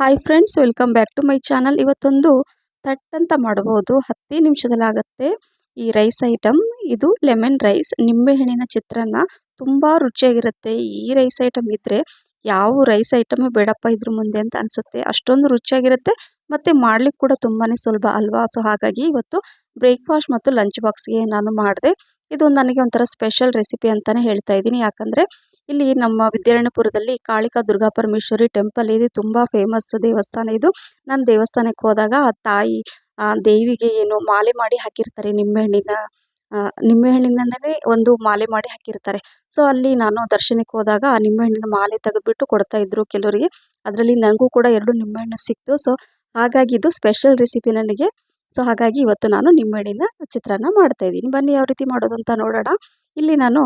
Hi friends welcome back to my channel ಇವತ್ತೊಂದು ತಟ್ ಅಂತ ಮಾಡಬಹುದು. ಹತ್ತೇ ನಿಮಿಷದಲ್ಲಿ ಆಗುತ್ತೆ ಈ ರೈಸ್ ಐಟಮ್ ಇದು ಲೆಮನ್ ರೈಸ್ ನಿಂಬೆಹಣ್ಣಿನ ಚಿತ್ರಾನ್ನ ತುಂಬ ರುಚಿಯಾಗಿರುತ್ತೆ. ಈ ರೈಸ್ ಐಟಮ್ ಇದ್ದರೆ ಯಾವ ರೈಸ್ ಐಟಮ್ ಬೇಡಪ್ಪ ಇದ್ರ ಮುಂದೆ ಅಂತ ಅನಿಸುತ್ತೆ. ಅಷ್ಟೊಂದು ರುಚಿಯಾಗಿರುತ್ತೆ ಮತ್ತು ಮಾಡ್ಲಿಕ್ಕೆ ಕೂಡ ತುಂಬಾ ಸುಲಭ ಅಲ್ವಾ? ಸೊ ಹಾಗಾಗಿ ಇವತ್ತು ಬ್ರೇಕ್ಫಾಸ್ಟ್ ಮತ್ತು ಲಂಚ್ ಬಾಕ್ಸ್ಗೆ ನಾನು ಮಾಡಿದೆ. ಇದು ನನಗೆ ಒಂಥರ ಸ್ಪೆಷಲ್ ರೆಸಿಪಿ ಅಂತಲೇ ಹೇಳ್ತಾ ಇದ್ದೀನಿ. ಯಾಕಂದರೆ ಇಲ್ಲಿ ನಮ್ಮ ವಿದ್ಯಾರಣ್ಯಪುರದಲ್ಲಿ ಕಾಳಿಕಾ ದುರ್ಗಾ ಪರಮೇಶ್ವರಿ ಟೆಂಪಲ್ ಇದೆ. ತುಂಬ ಫೇಮಸ್ ದೇವಸ್ಥಾನ ಇದು. ನಾನು ದೇವಸ್ಥಾನಕ್ಕೆ ಹೋದಾಗ ಆ ತಾಯಿ ದೇವಿಗೆ ಏನು ಮಾಲೆ ಮಾಡಿ ಹಾಕಿರ್ತಾರೆ ನಿಂಬೆಹಣ್ಣಿನ ನಿಂಬೆಹಣ್ಣಿನಿಂದಲೇ ಒಂದು ಮಾಲೆ ಮಾಡಿ ಹಾಕಿರ್ತಾರೆ. ಸೊ ಅಲ್ಲಿ ನಾನು ದರ್ಶನಕ್ಕೆ ಹೋದಾಗ ಆ ನಿಂಬೆಹಣ್ಣಿನ ಮಾಲೆ ತೆಗೆದ್ಬಿಟ್ಟು ಕೊಡ್ತಾ ಇದ್ರು ಕೆಲವರಿಗೆ. ಅದರಲ್ಲಿ ನನಗೂ ಕೂಡ ಎರಡು ನಿಂಬೆಹಣ್ಣು ಸಿಕ್ತು. ಸೊ ಹಾಗಾಗಿ ಇದು ಸ್ಪೆಷಲ್ ರೆಸಿಪಿ ನನಗೆ. ಸೊ ಹಾಗಾಗಿ ಇವತ್ತು ನಾನು ನಿಂಬೆಹಣ್ಣಿನ ಚಿತ್ರಾನ್ನ ಮಾಡ್ತಾ ಇದ್ದೀನಿ. ಬನ್ನಿ ಯಾವ ರೀತಿ ಮಾಡೋದು ಅಂತ ನೋಡೋಣ. ಇಲ್ಲಿ ನಾನು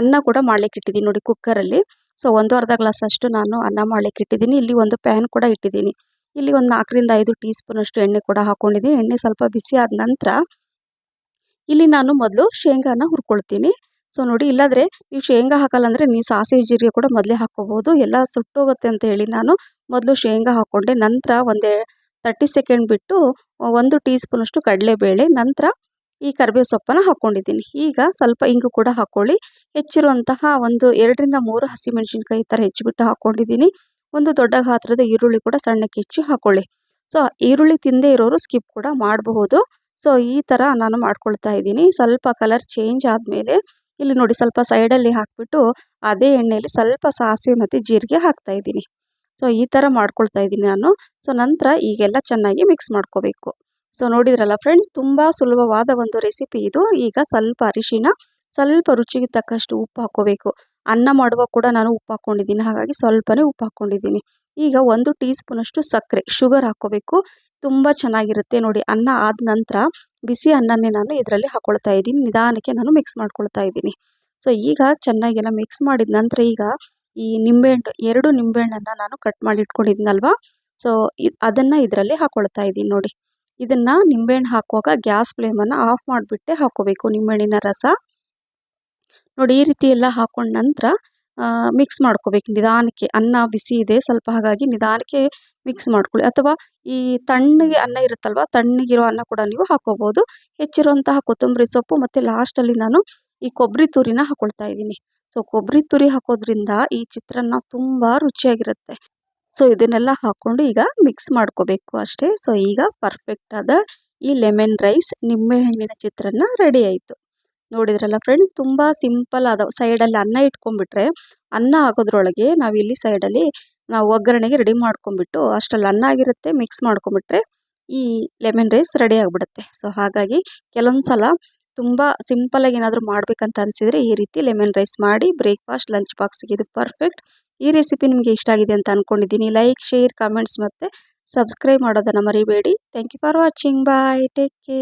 ಅನ್ನ ಕೂಡ ಮಾಡ್ಲಿಕ್ಕೆ ಇಟ್ಟಿದ್ದೀನಿ ನೋಡಿ ಕುಕ್ಕರಲ್ಲಿ ಸೊ ಒಂದು ಅರ್ಧ ಗ್ಲಾಸ್ ಅಷ್ಟು ನಾನು ಅನ್ನ ಮಾಡ್ಲಿಕ್ಕೆ ಇಟ್ಟಿದ್ದೀನಿ. ಇಲ್ಲಿ ಒಂದು ಪ್ಯಾನ್ ಕೂಡ ಇಟ್ಟಿದ್ದೀನಿ. ಇಲ್ಲಿ ಒಂದು ನಾಲ್ಕರಿಂದ ಐದು ಟೀ ಸ್ಪೂನ್ ಅಷ್ಟು ಎಣ್ಣೆ ಕೂಡ ಹಾಕೊಂಡಿದ್ದೀನಿ. ಎಣ್ಣೆ ಸ್ವಲ್ಪ ಬಿಸಿ ಆದ ನಂತರ ಇಲ್ಲಿ ನಾನು ಮೊದಲು ಶೇಂಗಾನ ಹುರ್ಕೊಳ್ತೀನಿ. ಸೊ ನೋಡಿ ಇಲ್ಲಾಂದರೆ ನೀವು ಶೇಂಗಾ ಹಾಕಲ್ಲ ಅಂದರೆ ನೀವು ಸಾಸಿವೆ ಜೀರಿಗೆ ಕೂಡ ಮೊದಲೇ ಹಾಕ್ಕೋಬೋದು. ಎಲ್ಲ ಸುಟ್ಟೋಗುತ್ತೆ ಅಂತ ಹೇಳಿ ನಾನು ಮೊದಲು ಶೇಂಗಾ ಹಾಕ್ಕೊಂಡೆ. ನಂತರ ಒಂದೇ ತರ್ಟಿ ಸೆಕೆಂಡ್ ಬಿಟ್ಟು ಒಂದು ಟೀ ಸ್ಪೂನಷ್ಟು ಕಡಲೆಬೇಳೆ, ನಂತರ ಈ ಕರಿಬೇವು ಸೊಪ್ಪನ್ನು ಹಾಕ್ಕೊಂಡಿದ್ದೀನಿ ಈಗ ಸ್ವಲ್ಪ ಇಂಗು ಕೂಡ ಹಾಕ್ಕೊಳ್ಳಿ ಹೆಚ್ಚಿರುವಂತಹ ಒಂದು ಎರಡರಿಂದ ಮೂರು ಹಸಿಮೆಣಸಿನ್ಕಾಯಿ ಮೆಣಸಿನಕಾಯಿ ಥರ ಹೆಚ್ಚಿಬಿಟ್ಟು ಹಾಕೊಂಡಿದ್ದೀನಿ. ಒಂದು ದೊಡ್ಡ ಗಾತ್ರದ ಈರುಳ್ಳಿ ಕೂಡ ಸಣ್ಣಕ್ಕೆ ಹೆಚ್ಚಿ ಹಾಕ್ಕೊಳ್ಳಿ ಸೊ, ಈರುಳ್ಳಿ ತಿಂದೇ ಇರೋರು ಸ್ಕಿಪ್ ಕೂಡ ಮಾಡಬಹುದು. ಸೊ, ಈ ಥರ ನಾನು ಮಾಡ್ಕೊಳ್ತಾ ಇದ್ದೀನಿ. ಸ್ವಲ್ಪ ಕಲರ್ ಚೇಂಜ್ ಆದಮೇಲೆ ಇಲ್ಲಿ ನೋಡಿ ಸ್ವಲ್ಪ ಸೈಡಲ್ಲಿ ಹಾಕಿಬಿಟ್ಟು ಅದೇ ಎಣ್ಣೆಯಲ್ಲಿ ಸ್ವಲ್ಪ ಸಾಸಿವೆ ಮತ್ತು ಜೀರಿಗೆ ಹಾಕ್ತಾ ಇದ್ದೀನಿ. ಸೊ, ಈ ಥರ ಮಾಡ್ಕೊಳ್ತಾ ಇದ್ದೀನಿ ನಾನು. ಸೊ, ನಂತರ ಈಗೆಲ್ಲ ಚೆನ್ನಾಗಿ ಮಿಕ್ಸ್ ಮಾಡ್ಕೋಬೇಕು. ಸೊ ನೋಡಿದ್ರಲ್ಲ ಫ್ರೆಂಡ್ಸ್ ತುಂಬ ಸುಲಭವಾದ ಒಂದು ರೆಸಿಪಿ ಇದು. ಈಗ ಸ್ವಲ್ಪ ಅರಿಶಿನ, ಸ್ವಲ್ಪ ರುಚಿಗೆ ತಕ್ಕಷ್ಟು ಉಪ್ಪು ಹಾಕೋಬೇಕು ಅನ್ನ ಮಾಡುವಾಗ ಕೂಡ ನಾನು ಉಪ್ಪು ಹಾಕ್ಕೊಂಡಿದ್ದೀನಿ. ಹಾಗಾಗಿ ಸ್ವಲ್ಪನೇ ಉಪ್ಪು ಹಾಕ್ಕೊಂಡಿದ್ದೀನಿ. ಈಗ ಒಂದು ಟೀ ಸ್ಪೂನಷ್ಟು ಸಕ್ಕರೆ, ಶುಗರ್ ಹಾಕ್ಕೋಬೇಕು. ತುಂಬ ಚೆನ್ನಾಗಿರುತ್ತೆ ನೋಡಿ. ಅನ್ನ ಆದ ನಂತರ ಬಿಸಿ ಅನ್ನನೇ ನಾನು ಇದರಲ್ಲಿ ಹಾಕ್ಕೊಳ್ತಾ ಇದ್ದೀನಿ. ನಿಧಾನಕ್ಕೆ ನಾನು ಮಿಕ್ಸ್ ಮಾಡ್ಕೊಳ್ತಾ ಇದ್ದೀನಿ. ಸೊ ಈಗ ಚೆನ್ನಾಗೆಲ್ಲ ಮಿಕ್ಸ್ ಮಾಡಿದ ನಂತರ ಈಗ ಈ ನಿಂಬೆಹಣ್ಣು, ಎರಡು ನಿಂಬೆಹಣ್ಣನ್ನು ನಾನು ಕಟ್ ಮಾಡಿ ಇಟ್ಕೊಂಡಿದ್ದೀನಲ್ವಾ ಸೊ ಅದನ್ನು ಇದರಲ್ಲಿ ಹಾಕ್ಕೊಳ್ತಾ ಇದ್ದೀನಿ ನೋಡಿ. ಇದನ್ನು ನಿಂಬೆಹಣ್ಣು ಹಾಕುವಾಗ ಗ್ಯಾಸ್ ಫ್ಲೇಮನ್ನು ಆಫ್ ಮಾಡಿಬಿಟ್ಟೆ ಹಾಕೋಬೇಕು, ನಿಂಬೆಹಣ್ಣಿನ ರಸ. ನೋಡಿ, ಈ ರೀತಿ ಎಲ್ಲ ಹಾಕೊಂಡ ನಂತರ ಮಿಕ್ಸ್ ಮಾಡ್ಕೋಬೇಕು. ನಿಧಾನಕ್ಕೆ ಅನ್ನ ಬಿಸಿ ಇದೆ, ಸ್ವಲ್ಪ ಹಾಗಾಗಿ ನಿಧಾನಕ್ಕೆ ಮಿಕ್ಸ್ ಮಾಡ್ಕೊಳ್ಳಿ. ಅಥವಾ ಈ ತಣ್ಣಗೆ ಅನ್ನ ಇರುತ್ತಲ್ವ, ತಣ್ಣಗಿರೋ ಅನ್ನ ಕೂಡ ನೀವು ಹಾಕೋಬೋದು. ಹೆಚ್ಚಿರುವಂತಹ ಕೊತ್ತಂಬರಿ ಸೊಪ್ಪು ಮತ್ತು ಲಾಸ್ಟಲ್ಲಿ ನಾನು ಈ ಕೊಬ್ಬರಿ ತುರಿನ ಹಾಕೊಳ್ತಾ ಇದ್ದೀನಿ. ಸೊ ಕೊಬ್ಬರಿ ತುರಿ ಹಾಕೋದ್ರಿಂದ ಈ ಚಿತ್ರಾನ್ನ ತುಂಬ ರುಚಿಯಾಗಿರುತ್ತೆ. ಸೊ ಇದನ್ನೆಲ್ಲ ಹಾಕ್ಕೊಂಡು ಈಗ ಮಿಕ್ಸ್ ಮಾಡ್ಕೋಬೇಕು ಅಷ್ಟೇ. ಸೊ ಈಗ ಪರ್ಫೆಕ್ಟ್ ಆದ ಈ ಲೆಮನ್ ರೈಸ್ ನಿಂಬೆಹಣ್ಣಿನ ಚಿತ್ರಾನ್ನ ರೆಡಿ ಆಯಿತು. ನೋಡಿದ್ರಲ್ಲ ಫ್ರೆಂಡ್ಸ್ ತುಂಬ ಸಿಂಪಲ್ ಆದ ಸೈಡಲ್ಲಿ ಅನ್ನ ಇಟ್ಕೊಂಡ್ಬಿಟ್ರೆ, ಅನ್ನ ಹಾಕೋದ್ರೊಳಗೆ ನಾವಿಲ್ಲಿ ಸೈಡಲ್ಲಿ ನಾವು ಒಗ್ಗರಣೆಗೆ ರೆಡಿ ಮಾಡ್ಕೊಂಬಿಟ್ಟು ಅಷ್ಟರಲ್ಲಿ ಅನ್ನ ಆಗಿರುತ್ತೆ ಮಿಕ್ಸ್ ಮಾಡ್ಕೊಂಬಿಟ್ರೆ ಈ ಲೆಮನ್ ರೈಸ್ ರೆಡಿ ಆಗಿಬಿಡುತ್ತೆ. ಸೊ ಹಾಗಾಗಿ ಕೆಲವೊಂದು ಸಲ ತುಂಬ ಸಿಂಪಲಾಗಿ ಏನಾದರೂ ಮಾಡಬೇಕಂತ ಅನಿಸಿದರೆ ಈ ರೀತಿ ಲೆಮನ್ ರೈಸ್ ಮಾಡಿ ಬ್ರೇಕ್ಫಾಸ್ಟ್ ಲಂಚ್ ಬಾಕ್ಸಿಗೆ ಇದು ಪರ್ಫೆಕ್ಟ್ ಈ ರೆಸಿಪಿ ನಿಮಗೆ ಇಷ್ಟ ಆಗಿದೆ ಅಂತ ಅಂದ್ಕೊಂಡಿದ್ದೀನಿ ಲೈಕ್ ಶೇರ್ ಕಮೆಂಟ್ಸ್ ಮತ್ತು ಸಬ್ಸ್ಕ್ರೈಬ್ ಮಾಡೋದನ್ನು ಮರಿಬೇಡಿ. Thank you for watching bye take care